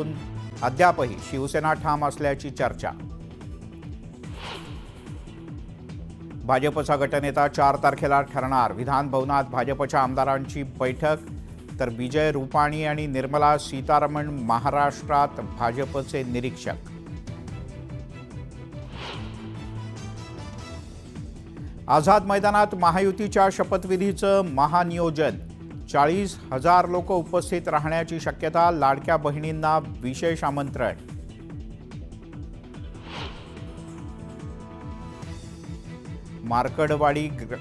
अद्यापही शिवसेना ठाम असल्याची चर्चा. भाजपचा गटनेता चार तारखेला ठरणार. विधान भवनात भाजपच्या आमदारांची बैठक तर विजय रुपाणी आणि निर्मला सीतारामन महाराष्ट्रात भाजपचे निरीक्षक. आझाद मैदानात महायुतीच्या शपथविधीचं महानियोजन. चाळीस हजार लोक उपस्थित राहण्याची शक्यता लाडक्या बहिणींना विशेष आमंत्रण. मार्कडवाडी ग-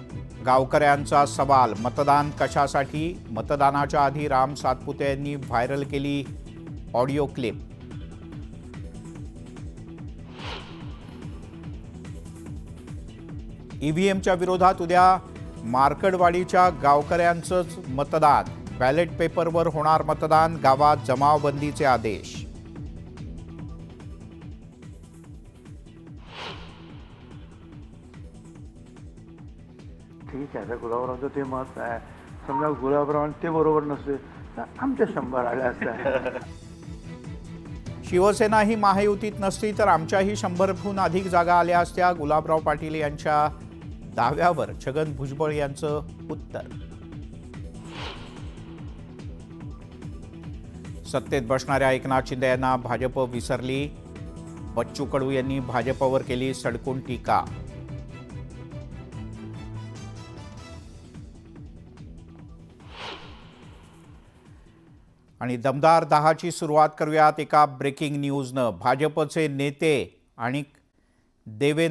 गावकऱ्यांचा सवाल मतदान कशासाठी? मतदानाच्या आधी राम सातपुते यांनी व्हायरल केली ऑडिओ क्लिप. ईव्हीएमच्या विरोधात उद्या मार्कडवाडीच्या गावकऱ्यांचंच मतदान. बॅलेट पेपरवर होणार मतदान गावात जमावबंदीचे आदेश. ठीक आहे गुलाबरावांचं ते मत आहे. समजा गुलाबराव ते बरोबर नसते तर आमच्या शंभर आल्या असत्या. शिवसेना ही महायुतीत नसती तर आमच्याही शंभरहून अधिक जागा आल्या असत्या. गुलाबराव पाटील यांच्या दाव्यावर छगन भुजबळ यांचं उत्तर. सत्तेत बसणाऱ्या एकनाथ शिंदे यांना भाजप विसरली. बच्चू कडू यांनी भाजपवर केली सडकून टीका. आणि दमदार दहाची सुरुवात करूयात एका ब्रेकिंग न्यूजनं. भाजपचे नेते आणि देवेंद्र